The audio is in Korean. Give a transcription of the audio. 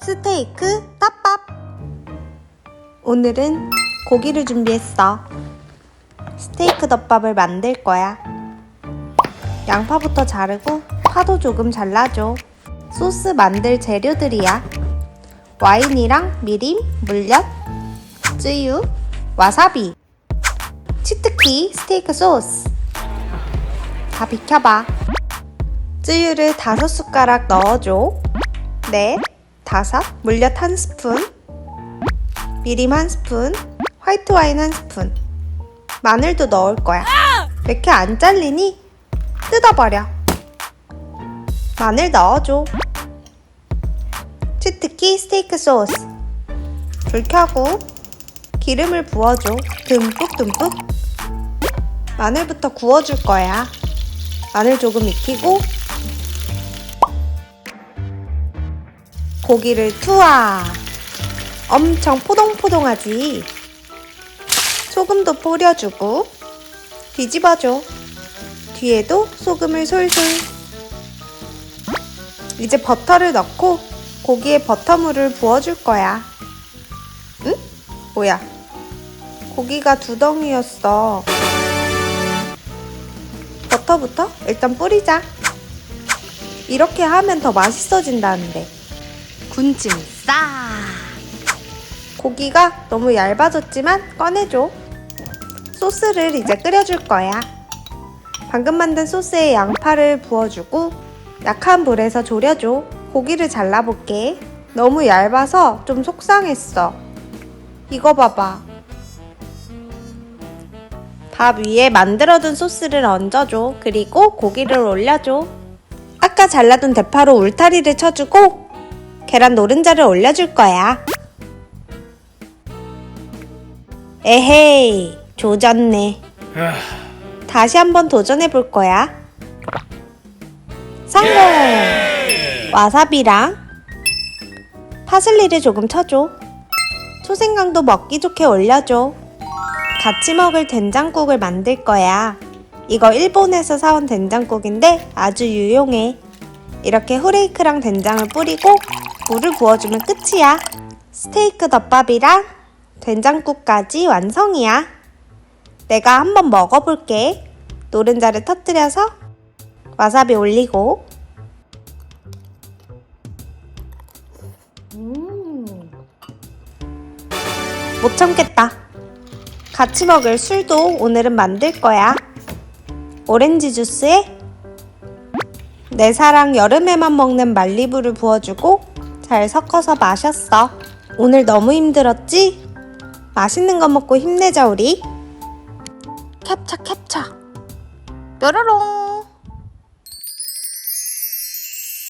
스테이크 덮밥. 오늘은 고기를 준비했어. 스테이크 덮밥을 만들 거야. 양파부터 자르고 파도 조금 잘라줘. 소스 만들 재료들이야. 와인이랑 미림, 물엿, 쯔유, 와사비, 치트키, 스테이크 소스. 다 비켜봐. 쯔유를 다섯 숟가락 넣어줘. 넷, 다섯, 물엿 한 스푼, 미림 한 스푼, 화이트 와인 한 스푼. 마늘도 넣을 거야. 왜 이렇게 안 잘리니? 뜯어버려. 마늘 넣어줘. 치트키 스테이크 소스. 불 켜고 기름을 부어줘. 듬뿍듬뿍. 마늘부터 구워줄 거야. 마늘 조금 익히고 고기를 투하. 엄청 포동포동하지. 소금도 뿌려주고 뒤집어줘. 뒤에도 소금을 솔솔. 이제 버터를 넣고 고기에 버터물을 부어줄 거야. 응? 뭐야? 고기가 두 덩이였어. 버터부터 일단 뿌리자. 이렇게 하면 더 맛있어진다는데. 군침 싸. 고기가 너무 얇아졌지만 꺼내줘. 소스를 이제 끓여줄 거야. 방금 만든 소스에 양파를 부어주고 약한 불에서 졸여줘. 고기를 잘라볼게. 너무 얇아서 좀 속상했어. 이거 봐봐. 밥 위에 만들어둔 소스를 얹어줘. 그리고 고기를 올려줘. 아까 잘라둔 대파로 울타리를 쳐주고 계란 노른자를 올려줄 거야. 에헤이, 조졌네. 다시 한번 도전해 볼 거야. 성공! 와사비랑 파슬리를 조금 쳐줘. 초생강도 먹기 좋게 올려줘. 같이 먹을 된장국을 만들 거야. 이거 일본에서 사온 된장국인데 아주 유용해. 이렇게 후레이크랑 된장을 뿌리고 물을 부어주면 끝이야. 스테이크 덮밥이랑 된장국까지 완성이야. 내가 한번 먹어볼게. 노른자를 터뜨려서 와사비 올리고. 음. 못 참겠다. 같이 먹을 술도 오늘은 만들 거야. 오렌지 주스에 내 사랑 여름에만 먹는 말리부를 부어주고 잘 섞어서 마셨어. 오늘 너무 힘들었지? 맛있는 거 먹고 힘내자 우리. 캡차 캡차. 뾰로롱.